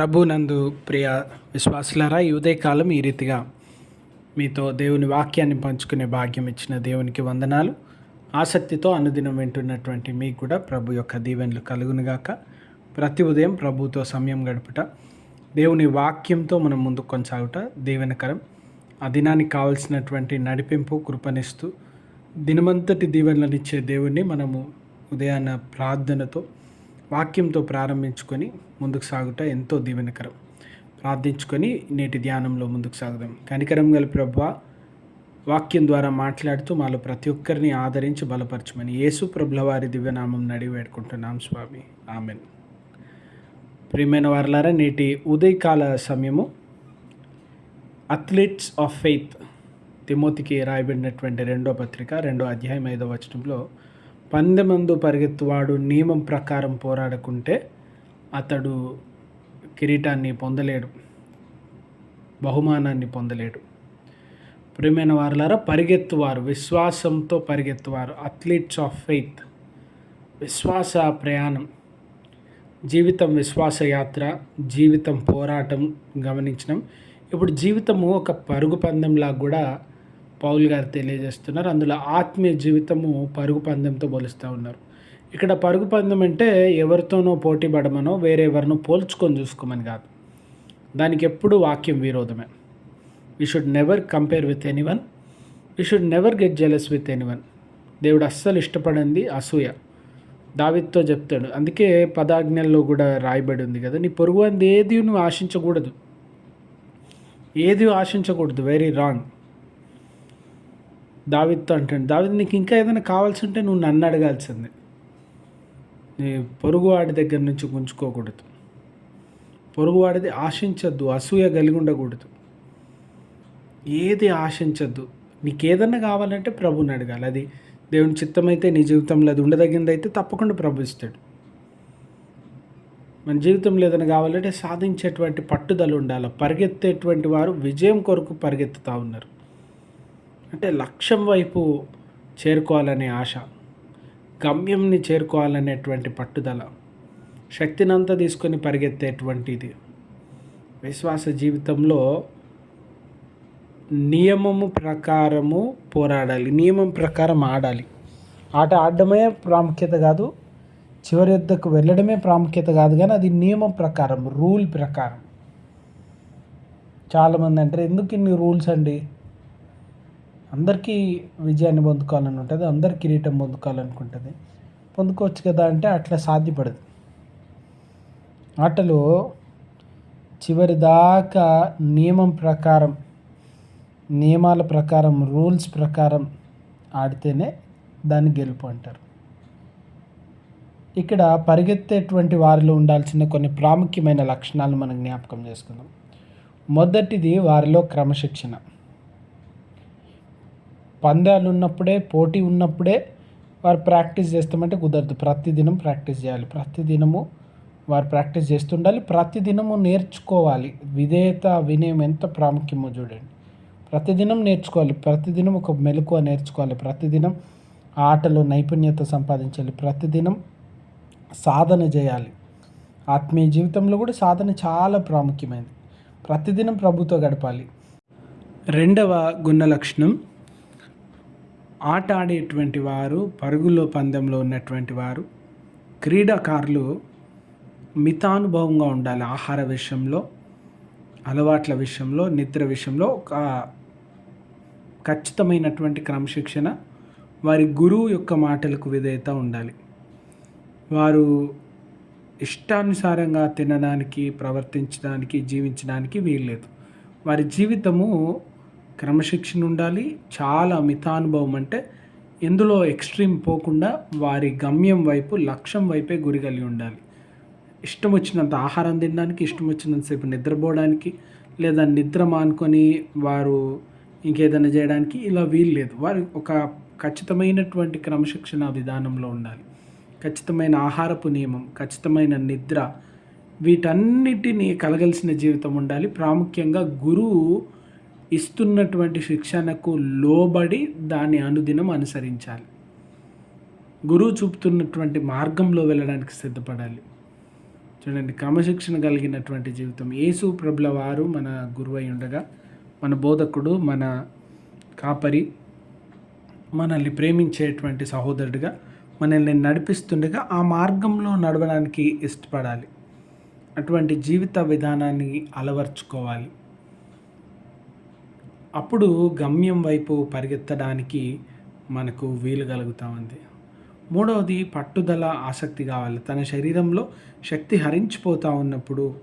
ప్రభునందు ప్రియ విశ్వాసులారా ఈ ఉదయకాలం ఈ రీతిగా మీతో దేవుని వాక్యాన్ని పంచుకునే భాగ్యం ఇచ్చిన దేవునికి వందనాలు. ఆసక్తితో అనుదినం వింటున్నటువంటి మీకు కూడా ప్రభు యొక్క దీవెనలు కలుగునుగాక ప్రతి ఉదయం ప్రభుతో సమయం గడుపుట దేవుని వాక్యంతో మనం ముందుకు కొనసాగుట దీవెనకరం. ఆ దినానికి కావలసినటువంటి నడిపింపు కృపనిస్తూ దినమంతటి దీవెనలనిచ్చే దేవుణ్ణి మనము ఉదయాన్న ప్రార్థనతో వాక్యంతో ప్రారంభించుకొని ముందుకు సాగుట ఎంతో దీవెనకరం. ప్రార్థించుకొని నేటి ధ్యానంలో ముందుకు సాగుదాం. కనికరం గల ప్రభు వాక్యం ద్వారా మాట్లాడుతూ మాలో ప్రతి ఒక్కరిని ఆదరించి బలపరచమని యేసు ప్రభుల వారి దివ్యనామం నడివేడుకుంటున్నాం స్వామి. ఆమెన్. ప్రియమైన వారలారా నేటి ఉదయకాల సమయము అథ్లెట్స్ ఆఫ్ ఫెయిత్ తిమోతికి రాయబడినటువంటి రెండో పత్రిక రెండో అధ్యాయం ఐదో వచనంలో పందెమందు పరిగెత్తువాడు నియమం ప్రకారం పోరాడకుంటే అతడు కిరీటాన్ని పొందలేడు బహుమానాన్ని పొందలేడు. ప్రియమైన వారులారా పరిగెత్తువారు విశ్వాసంతో పరిగెత్తువారు అథ్లీట్స్ ఆఫ్ ఫెయిత్ విశ్వాస ప్రయాణం జీవితం విశ్వాస యాత్ర జీవితం పోరాటం గమనించడం ఇప్పుడు జీవితము ఒక పరుగు పందెంలా కూడా పౌల్ గారు తెలియజేస్తున్నారు. అందులో ఆత్మీయ జీవితము పరుగు పందెంతో పోలుస్తూ ఉన్నారు. ఇక్కడ పరుగు పందెం అంటే ఎవరితోనో పోటీ పడమనో వేరే ఎవరినో పోల్చుకొని చూసుకోమని కాదు. దానికి ఎప్పుడు వాక్యం విరోధమే. We should never compare with anyone we should never get jealous with anyone దేవుడు అస్సలు ఇష్టపడింది అసూయ. దావిత్తో చెప్తాడు. అందుకే పదాజ్ఞల్లో కూడా రాయబడి ఉంది కదా నీ పొరుగు అంది ఏది నువ్వు ఆశించకూడదు. ఏది ఆశించకూడదు? వెరీ రాంగ్ దావిత్తో అంటాడు దావిత్ నీకు ఇంకా ఏదైనా కావాల్సి ఉంటే నువ్వు నన్ను అడగాల్సిందే. నీ పొరుగువాడి దగ్గర నుంచి గుంజుకోకూడదు పొరుగువాడిది ఆశించద్దు అసూయ కలిగి ఉండకూడదు. ఏది ఆశించద్దు నీకు ఏదన్నా కావాలంటే ప్రభుని అడగాలి. అది దేవుని చిత్తమైతే నీ జీవితంలో అది ఉండదగింది అయితే తప్పకుండా ప్రభు ఇస్తాడు. మన జీవితంలో ఏదైనా కావాలంటే సాధించేటువంటి పట్టుదల ఉండాలి. పరిగెత్తేటువంటి వారు విజయం కొరకు పరిగెత్తుతూ ఉన్నారు. అంటే లక్ష్యం వైపు చేరుకోవాలనే ఆశ గమ్యంని చేరుకోవాలనేటువంటి పట్టుదల శక్తినంతా తీసుకొని పరిగెత్తేటువంటిది. విశ్వాస జీవితంలో నియమము ప్రకారము పోరాడాలి నియమం ప్రకారం ఆడాలి. ఆట ఆడడమే ప్రాముఖ్యత కాదు చివరి యుద్ధకు వెళ్ళడమే ప్రాముఖ్యత కాదు కానీ అది నియమం ప్రకారం రూల్ ప్రకారం. చాలామంది అంటారు ఎందుకు ఇన్ని రూల్స్ అండి? అందరికీ విజయాన్ని పొందుకోవాలని ఉంటుంది అందరు కిరీటం పొందుకోవాలనుకుంటుంది పొందుకోవచ్చు కదా అంటే అట్లా సాధ్యపడదు. ఆటలో చివరి దాకా నియమం ప్రకారం నియమాల ప్రకారం రూల్స్ ప్రకారం ఆడితేనే దాన్ని గెలుపు అంటారు. ఇక్కడ పరిగెత్తేటువంటి వారిలో ఉండాల్సిన కొన్ని ప్రాముఖ్యమైన లక్షణాలు మనం జ్ఞాపకం చేసుకుందాం. మొదటిది వారిలో క్రమశిక్షణ. పందాలు ఉన్నప్పుడే పోటీ ఉన్నప్పుడే వారు ప్రాక్టీస్ చేస్తామంటే కుదరదు. ప్రతిదినం ప్రాక్టీస్ చేయాలి. ప్రతిదినము వారు ప్రాక్టీస్ చేస్తుండాలి. ప్రతిదినము నేర్చుకోవాలి. విధేయత వినయం ఎంత ప్రాముఖ్యమో చూడండి. ప్రతిదినం నేర్చుకోవాలి. ప్రతిదినం ఒక మెలకువ నేర్చుకోవాలి. ప్రతిదినం ఆటలో నైపుణ్యత సంపాదించాలి. ప్రతిదినం సాధన చేయాలి. ఆత్మీయ జీవితంలో కూడా సాధన చాలా ప్రాముఖ్యమైనది. ప్రతిదినం ప్రభుతో గడపాలి. రెండవ గుణ లక్షణం ఆట ఆడేటువంటి వారు పరుగులో పందెంలో ఉన్నటువంటి వారు క్రీడాకారులు మితానుభవంగా ఉండాలి ఆహార విషయంలో అలవాట్ల విషయంలో నిద్ర విషయంలో. ఒక ఖచ్చితమైనటువంటి క్రమశిక్షణ వారి గురువు యొక్క మాటలకు విధేయత ఉండాలి. వారు ఇష్టానుసారంగా తినడానికి ప్రవర్తించడానికి జీవించడానికి వీల్లేదు. వారి జీవితము క్రమశిక్షణ ఉండాలి. చాలా మితానుభవం అంటే ఎందులో ఎక్స్ట్రీమ్ పోకుండా వారి గమ్యం వైపు లక్ష్యం వైపే గురి కలిగి ఉండాలి. ఇష్టం వచ్చినంత ఆహారం తినడానికి ఇష్టం వచ్చినంతసేపు నిద్రపోవడానికి లేదా నిద్ర మానుకొని వారు ఇంకేదైనా చేయడానికి ఇలా వీలు లేదు. వారు ఒక ఖచ్చితమైనటువంటి క్రమశిక్షణ విధానంలో ఉండాలి. ఖచ్చితమైన ఆహారపు నియమం ఖచ్చితమైన నిద్ర వీటన్నిటినీ కలగలిసిన జీవితం ఉండాలి. ప్రాముఖ్యంగా గురువు ఇస్తున్నటువంటి శిక్షణకు లోబడి దాన్ని అనుదినం అనుసరించాలి. గురువు చూపుతున్నటువంటి మార్గంలో వెళ్ళడానికి సిద్ధపడాలి. చూడండి క్రమశిక్షణ కలిగినటువంటి జీవితం. యేసు ప్రభుల వారు మన గురువై ఉండగా మన బోధకుడు మన కాపరి మనల్ని ప్రేమించేటువంటి సహోదరుడిగా మనల్ని నడిపిస్తుండగా ఆ మార్గంలో నడవడానికి ఇష్టపడాలి. అటువంటి జీవిత విధానాన్ని అలవర్చుకోవాలి. అప్పుడు గమ్యం వైపు పరిగెత్తడానికి మనకు వీలు కలుగుతూ ఉంది మూడవది పట్టుదల ఆసక్తి కావాలి. తన శరీరంలో శక్తి హరించిపోతూ ఉన్నప్పుడు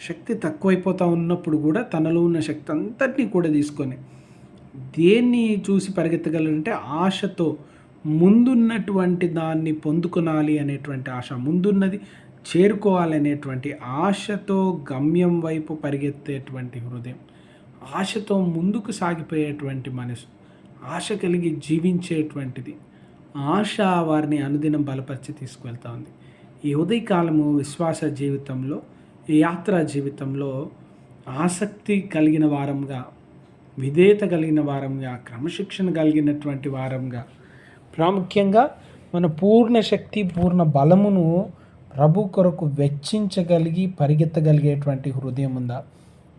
శక్తి తక్కువైపోతూ ఉన్నప్పుడు కూడా తనలో ఉన్న శక్తి అంతటినీ కూడా తీసుకొని దేన్ని చూసి పరిగెత్తగలంటే ఆశతో ముందున్నటువంటి దాన్ని పొందుకొనాలి అనేటువంటి ఆశ ముందున్నది చేరుకోవాలనేటువంటి ఆశతో గమ్యం వైపు పరిగెత్తేటువంటి హృదయం. ఆశతో ముందుకు సాగిపోయేటువంటి మనసు ఆశ కలిగి జీవించేటువంటిది. ఆశ వారిని అనుదినం బలపరిచి తీసుకువెళ్తా ఉంది ఈ ఉదయకాలము విశ్వాస జీవితంలో ఈ యాత్రా జీవితంలో ఆసక్తి కలిగిన వారంగా విధేయత కలిగిన వారంగా క్రమశిక్షణ కలిగినటువంటి వారంగా ప్రాముఖ్యంగా మన పూర్ణ శక్తి పూర్ణ బలమును ప్రభు కొరకు వెచ్చించగలిగి పరిగెత్తగలిగేటువంటి హృదయం ఉందా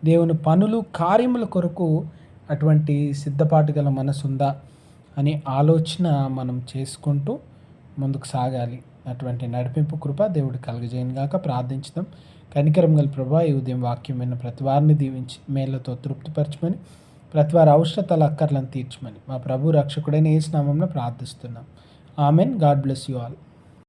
దేవుని పనులు కార్యముల కొరకు అటువంటి సిద్ధపాటు గల మనసుందా అనే ఆలోచన మనం చేసుకుంటూ ముందుకు సాగాలి. అటువంటి నడిపింపు కృప దేవుడు కలుగజేయను గాక. ప్రార్థించుదాం. కనికరం గల ప్రభా ఈ ఉదయం వాక్యం విన్న ప్రతి వారిని దీవించి మేళ్ళతో తృప్తిపరచమని ప్రతి వారి అవసరతల అక్కర్లను తీర్చమని మా ప్రభు రక్షకుడైన ఏ స్నామంలో ప్రార్థిస్తున్నాం. Amen. God bless you all.